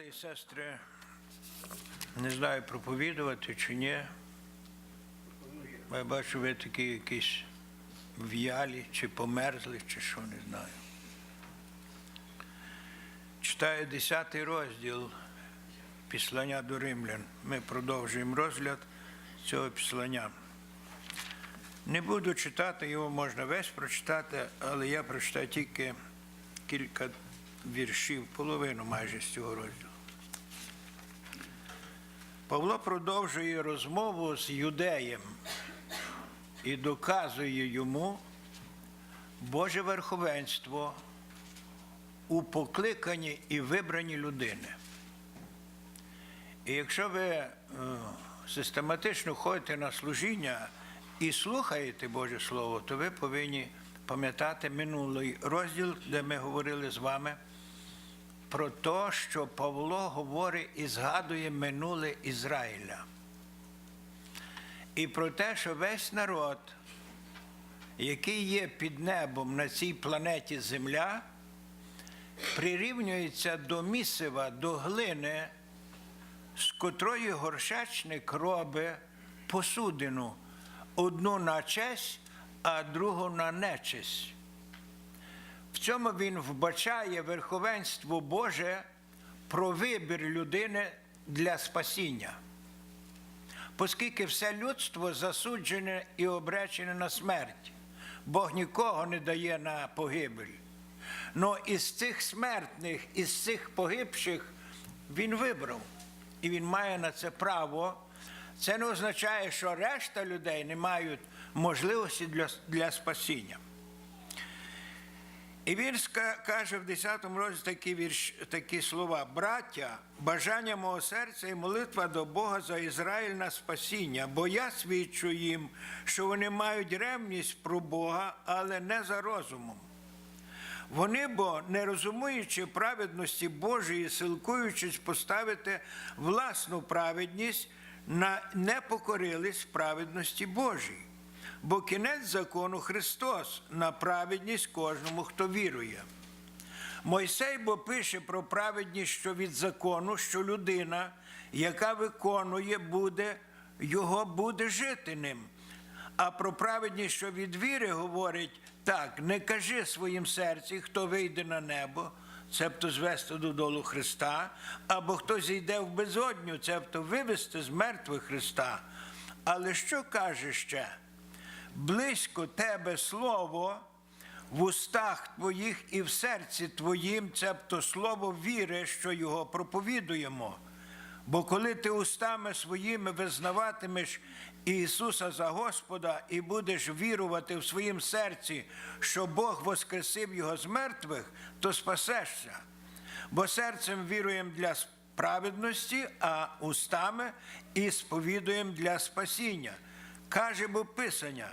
брати і сестри, не знаю, проповідувати чи ні. Я бачу, ви такі якісь в'ялі, чи померзли, чи що, не знаю. Читаю 10 розділ післання до римлян. Ми продовжуємо розгляд цього післання. Не буду читати, його можна весь прочитати, але я прочитаю тільки кілька віршів, половину майже з цього розділу. Павло продовжує розмову з юдеєм і доказує йому Боже верховенство у покликанні і вибранні людини. І якщо ви е, систематично ходите на служіння і слухаєте Боже Слово, то ви повинні пам'ятати минулий розділ, де ми говорили з вами про те, що Павло говорить і згадує минуле Ізраїля. І про те, що весь народ, який є під небом на цій планеті Земля, прирівнюється до місива, до глини, з котрої горшечник робить посудину одну на честь, а другу на нечесть. В цьому він вбачає верховенство Боже про вибір людини для спасіння, оскільки все людство засуджене і обречене на смерть. Бог нікого не дає на погибель. Но із цих смертних, із цих погибших він вибрав. І він має на це право. Це не означає, що решта людей не мають можливості для, для спасіння. І він каже в 10 розділі такі, вірш, такі слова: браття, бажання мого серця і молитва до Бога за Ізраїль на спасіння, бо я свідчу їм, що вони мають ревність про Бога, але не за розумом. Вони бо, не розуміючи праведності Божої, силкуючись поставити власну праведність, не покорились праведності Божій. Бо кінець закону Христос на праведність кожному, хто вірує. Мойсей бо пише про праведність, що від закону, що людина, яка виконує, буде, його буде жити ним. А про праведність, що від віри говорить так: не кажи своїм серці, хто вийде на небо, цебто звести додолу Христа, або хто зійде в безодню, цебто вивести з мертвих Христа. Але що каже ще? Близько тебе слово в устах твоїх і в серці твоїм, цебто слово віри, що його проповідуємо. Бо коли ти устами своїми визнаватимеш Ісуса за Господа і будеш вірувати в своїм серці, що Бог воскресив Його з мертвих, то спасешся. Бо серцем віруємо для праведності, а устами і сповідуємо для спасіння. Каже бо Писання,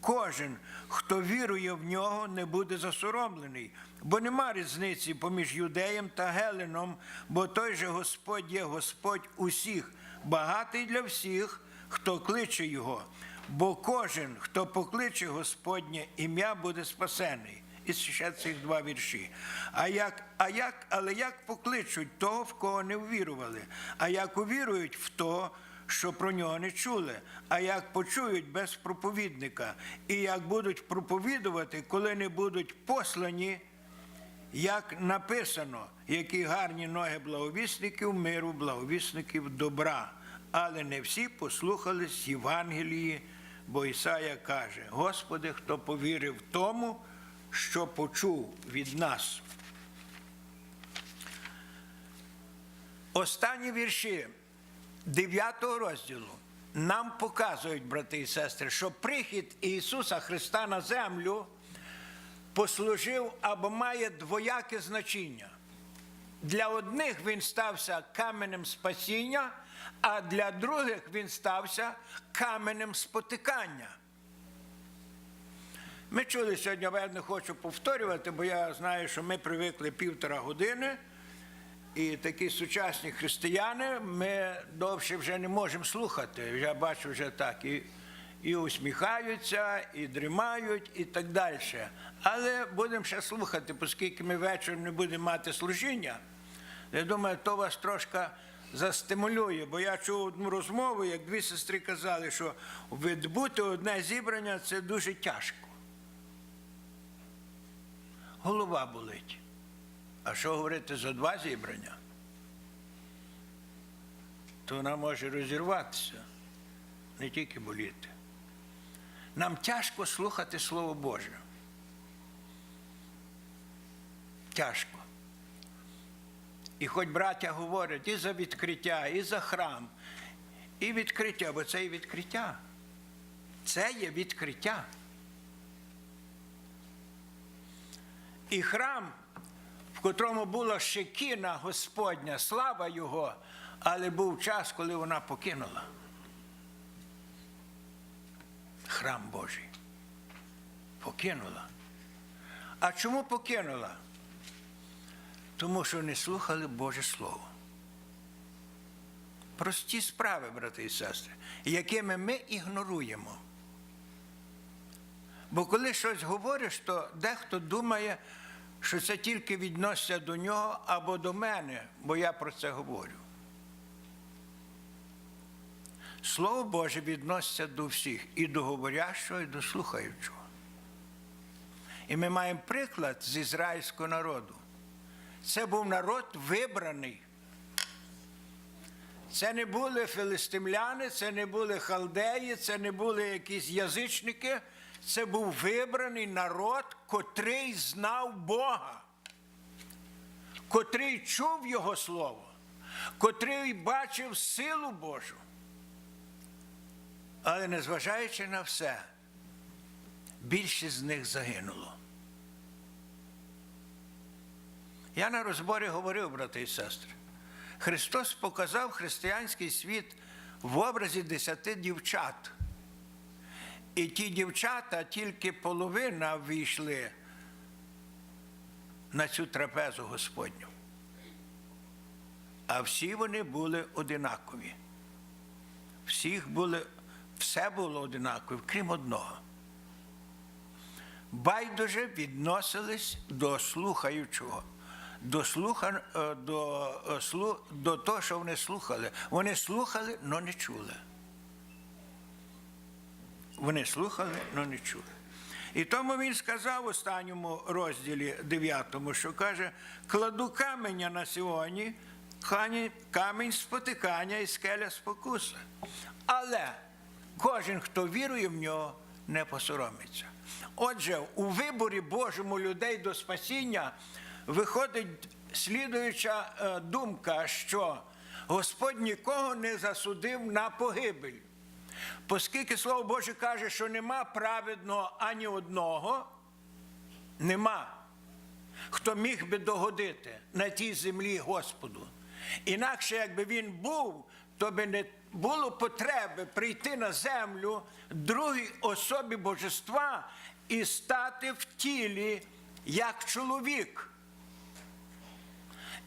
кожен, хто вірує в нього, не буде засоромлений, бо нема різниці поміж юдеєм та геленом, бо той же Господь є Господь усіх, багатий для всіх, хто кличе його. Бо кожен, хто покличе Господнє ім'я, буде спасений. І ще цих два вірші. А як, а як, але як покличуть того, в кого не ввірували? А як увірують в того, що про нього не чули, а як почують без проповідника, і як будуть проповідувати, коли не будуть послані, як написано, які гарні ноги благовісників миру, благовісників добра. Але не всі послухались Євангелії, бо Ісая каже: Господи, хто повірив тому, що почув від нас. Останні вірші 9 розділу нам показують, брати і сестри, що прихід Ісуса Христа на землю послужив або має двояке значення. Для одних він стався каменем спасіння, а для других він стався каменем спотикання. Ми чули сьогодні, я не хочу повторювати, бо я знаю, що ми привикли півтора години. І такі сучасні християни ми довше вже не можемо слухати. Я бачу вже так. І, і усміхаються, і дрімають, і так далі. Але будемо ще слухати, оскільки ми вечором не будемо мати служіння, Я думаю, то вас трошки застимулює, бо я чув одну розмову, як дві сестри казали, що відбути одне зібрання це дуже тяжко. Голова болить. А що говорити за два зібрання? То вона може розірватися, не тільки боліти. Нам тяжко слухати Слово Боже. Тяжко. І хоч браття говорять і за відкриття, і за храм, і відкриття, бо це і відкриття. Це є відкриття. І храм, котрому була шекіна Господня, слава Його, але був час, коли вона покинула. Храм Божий. Покинула. А чому покинула? Тому що не слухали Боже Слово. Прості справи, брати і сестри, якими ми ігноруємо. Бо коли щось говориш, то дехто думає, що це тільки відноситься до нього або до мене, бо я про це говорю. Слово Боже відноситься до всіх, і до говорящого, і до слухаючого. І ми маємо приклад з ізраїльського народу. Це був народ вибраний. Це не були філистимляни, це не були халдеї, це не були якісь язичники. Це був вибраний народ, котрий знав Бога, котрий чув Його Слово, котрий бачив силу Божу. Але незважаючи на все, більшість з них загинуло. Я на розборі говорив, брати і сестри. Христос показав християнський світ в образі десяти дівчат. І ті дівчата тільки половина війшли на цю трапезу Господню. А всі вони були одинакові. Всіх були, все було одинакове, крім одного. Байдуже відносились до слухаючого до слуха, е, до, е, до того, що вони слухали. Вони слухали, але не чули. Вони слухали, але не чули. І тому він сказав в останньому розділі 9, що каже: кладу каменя на сьогодні, камінь спотикання і скеля спокуса. Але кожен, хто вірує в нього, не посоромиться. Отже, у виборі Божому людей до спасіння виходить слідуюча е, думка, що Господь нікого не засудив на погибель. Оскільки Слово Боже каже, що нема праведного ані одного, нема, хто міг би догодити на тій землі Господу. Інакше, якби він був, то би не було потреби прийти на землю другій особі божества і стати в тілі як чоловік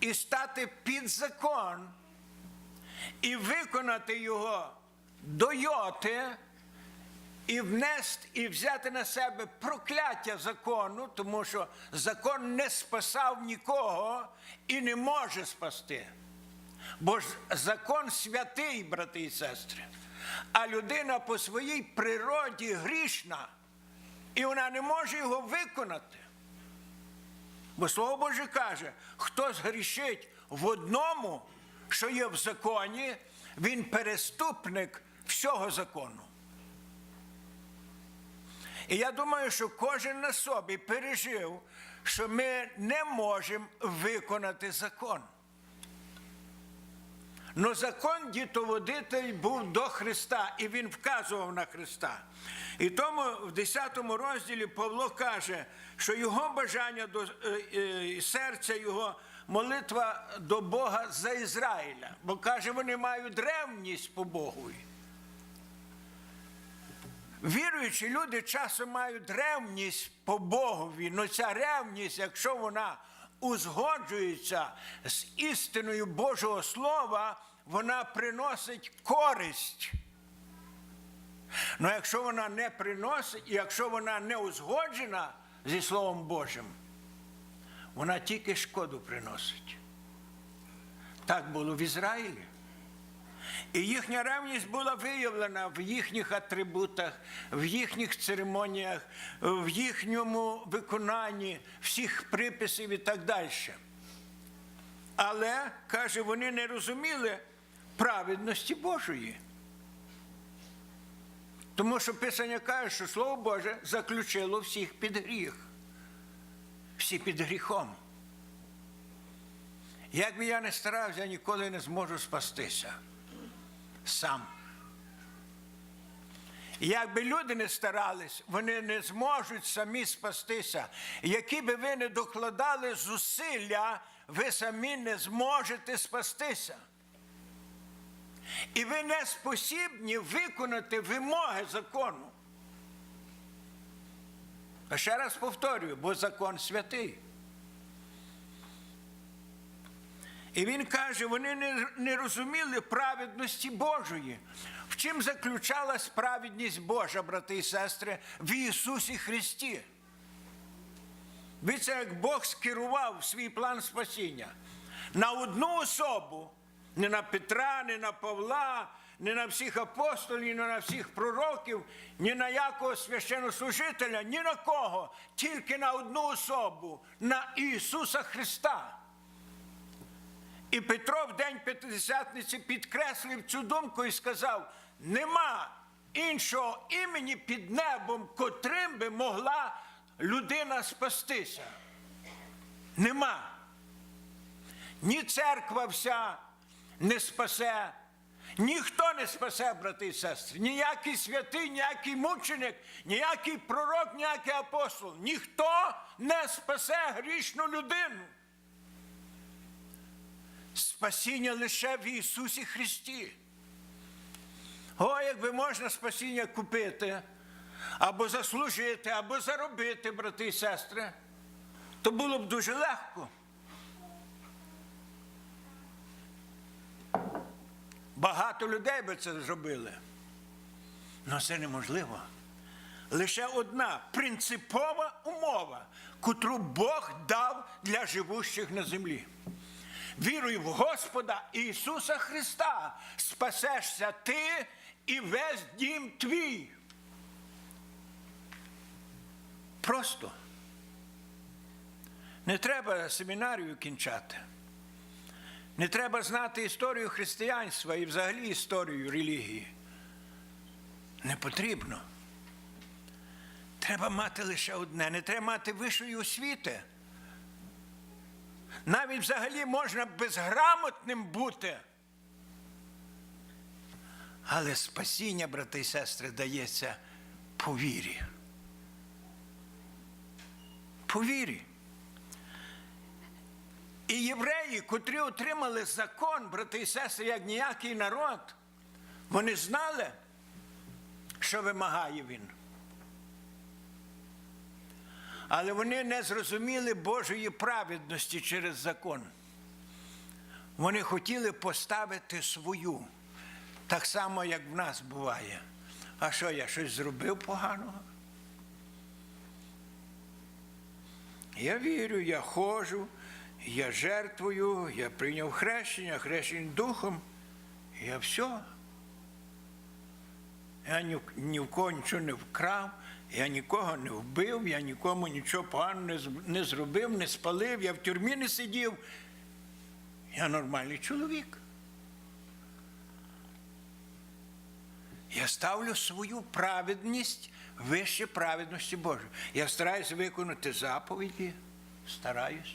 і стати під закон, і виконати його до йоти, і внести, і взяти на себе прокляття закону, тому що закон не спасав нікого і не може спасти. Бо ж закон святий, брати і сестри, а людина по своїй природі грішна, і вона не може його виконати. Бо Слово Боже каже, хто згрішить в одному, що є в законі, він переступник всього закону. І я думаю, що кожен на собі пережив, що ми не можемо виконати закон. Но закон дітоводитель був до Христа, і він вказував на Христа. І тому в 10 розділі Павло каже, що його бажання до е, серця, його молитва до Бога за Ізраїля, бо каже, вони мають ревність по Богові. Віруючі люди часом мають ревність по Богові, але ця ревність, якщо вона узгоджується з істиною Божого Слова, вона приносить користь. Ну якщо вона не приносить, і якщо вона не узгоджена зі Словом Божим, вона тільки шкоду приносить. Так було в Ізраїлі. І їхня ревність була виявлена в їхніх атрибутах, в їхніх церемоніях, в їхньому виконанні всіх приписів і так далі. Але, каже, вони не розуміли праведності Божої. Тому що Писання каже, що Слово Боже заключило всіх під гріх. Всі під гріхом. Як би я не старався, я ніколи не зможу спастися сам. І Як би люди не старались, вони не зможуть самі спастися. Які би ви не докладали зусилля, ви самі не зможете спастися. І ви не спосібні виконати вимоги закону. А ще раз повторюю, бо закон святий. І він каже, вони не, не розуміли праведності Божої. В чим заключалась праведність Божа, брати і сестри, в Ісусі Христі? Дивіться, як Бог скерував свій план спасіння на одну особу, не на Петра, не на Павла, не на всіх апостолів, не на всіх пророків, ні на якого священнослужителя, ні на кого, тільки на одну особу, на Ісуса Христа. І Петро в день П'ятидесятниці підкреслив цю думку і сказав: нема іншого імені під небом, котрим би могла людина спастися. Нема. Ні церква вся не спасе, ніхто не спасе, брати і сестри. Ніякий святий, ніякий мученик, ніякий пророк, ніякий апостол. Ніхто не спасе грішну людину. Спасіння лише в Ісусі Христі. О, якби можна спасіння купити, або заслужити, або заробити, брати і сестри, то було б дуже легко. Багато людей би це зробили. Але це неможливо. Лише одна принципова умова, котру Бог дав для живущих на землі. Віруй в Господа Ісуса Христа, спасешся ти і весь дім твій. Просто. Не треба семінарію кінчати. Не треба знати історію християнства і взагалі історію релігії. Не потрібно. Треба мати лише одне. Не треба мати вищої освіти. Навіть взагалі можна безграмотним бути. Але спасіння, брати і сестри, дається по вірі. По вірі. І євреї, котрі отримали закон, брати і сестри, як ніякий народ, вони знали, що вимагає він. Але вони не зрозуміли Божої праведності через закон. Вони хотіли поставити свою, так само, як в нас буває. А що я щось зробив поганого? Я вірю, я ходжу, я жертвую, я прийняв хрещення, хрещення духом. Я все. Я ні, в нічого не вкрав, я нікого не вбив, я нікому нічого поганого не, зробив, не спалив, я в тюрмі не сидів. Я нормальний чоловік. Я ставлю свою праведність вище праведності Божої. Я стараюся виконати заповіді, стараюсь.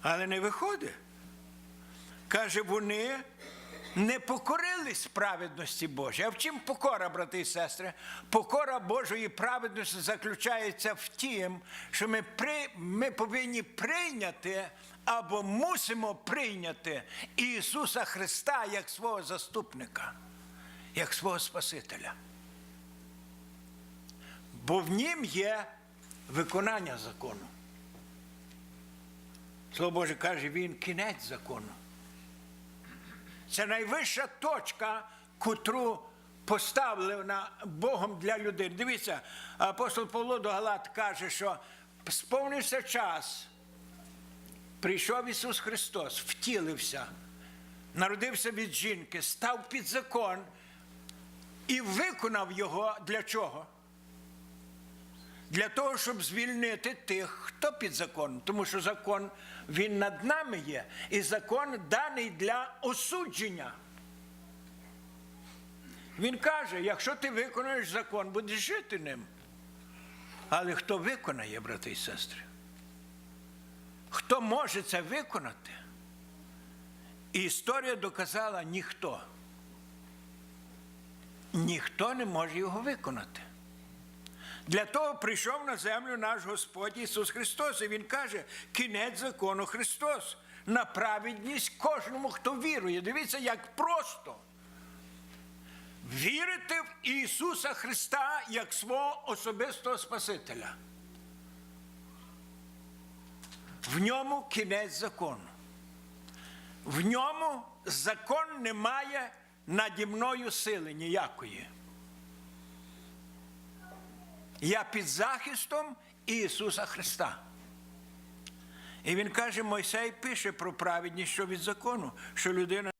Але не виходить. Каже, вони не покорились праведності Божій. А в чим покора, брати і сестри? Покора Божої праведності заключається в тім, що ми, при, ми повинні прийняти або мусимо прийняти Ісуса Христа як свого заступника, як свого Спасителя. Бо в нім є виконання закону. Слово Боже каже, він кінець закону. Це найвища точка, котру поставлена Богом для людей. Дивіться, апостол Павло до Галат каже, що сповнився час, прийшов Ісус Христос, втілився, народився від жінки, став під закон і виконав його для чого? Для того, щоб звільнити тих, хто під законом. Тому що закон він над нами є, і закон даний для осудження. Він каже: якщо ти виконуєш закон, будеш жити ним. Але хто виконає, брати і сестри? Хто може це виконати? І історія доказала ніхто. Ніхто не може його виконати. Для того прийшов на землю наш Господь Ісус Христос. І Він каже, кінець закону Христос. На праведність кожному, хто вірує. Дивіться, як просто. Вірити в Ісуса Христа як свого особистого Спасителя. В ньому кінець закону. В ньому закон не має наді мною сили ніякої. Я під захистом Ісуса Христа. І він каже, Мойсей пише про праведність, що від закону, що людина.